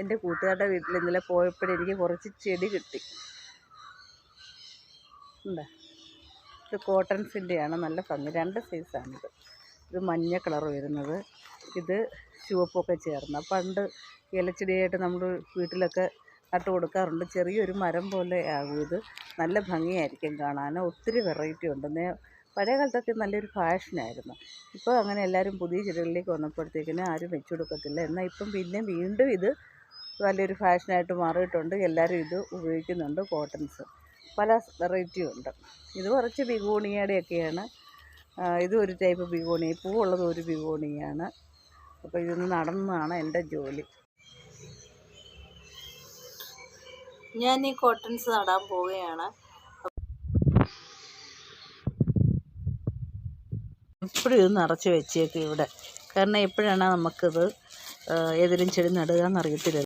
എന്റെ കൂട്ടുകാരുടെ വീട്ടിൽ ഇന്നലെ പോയപ്പോൾ എനിക്ക് കുറച്ച് ചെടി കിട്ടി. എന്താ? ഇത് കോട്ടൺസിന്റെയാണ് നല്ല ഭംഗി. രണ്ട് സൈസാണിത് ഇത്. മഞ്ഞ കളർ വരുന്നത്. ഇത് ചുവപ്പൊക്കെ ചേർന്ന. പണ്ട് ഇലച്ചെടിയായിട്ട് നമ്മൾ വീട്ടിലൊക്കെ നട്ട് കൊടുക്കാറുണ്ട്. ചെറിയൊരു മരം പോലെ ആകും ഇത്. നല്ല ഭംഗിയായിരിക്കും കാണാൻ. ഒത്തിരി വെറൈറ്റി ഉണ്ട്. പഴയ കാലത്തൊക്കെ നല്ലൊരു ഫാഷനായിരുന്നു ഇപ്പോൾ അങ്ങനെ എല്ലാവരും പുതിയ ചെടികളിലേക്ക് വന്നപ്പോഴത്തേക്കിന് ആരും വെച്ചു കൊടുക്കത്തില്ല. എന്നാൽ ഇപ്പം പിന്നെ വീണ്ടും ഇത് നല്ലൊരു ഫാഷനായിട്ട് മാറിയിട്ടുണ്ട്. എല്ലാവരും ഇത് ഉപയോഗിക്കുന്നുണ്ട്. കോട്ടൺസ് പല വെറൈറ്റിയും ഉണ്ട്. ഇത് കുറച്ച് ബിഗോണിയയുടെയൊക്കെയാണ്. ഇത് ഒരു ടൈപ്പ് ബിഗോണി. പൂവുള്ളത് ഒരു ബിഗോണിയാണ്. അപ്പോൾ ഇതൊന്ന് നടന്നതാണ് എന്റെ ജോലി. ഞാൻ ഈ കോട്ടൺസ് നടാൻ പോവുകയാണ്. എപ്പോഴും ഇത് നിറച്ച് വെച്ചേക്കും ഇവിടെ. കാരണം എപ്പോഴാണ് നമുക്കിത് ഏതെങ്കിലും ചെടി നടുക എന്നറിയത്തില്ല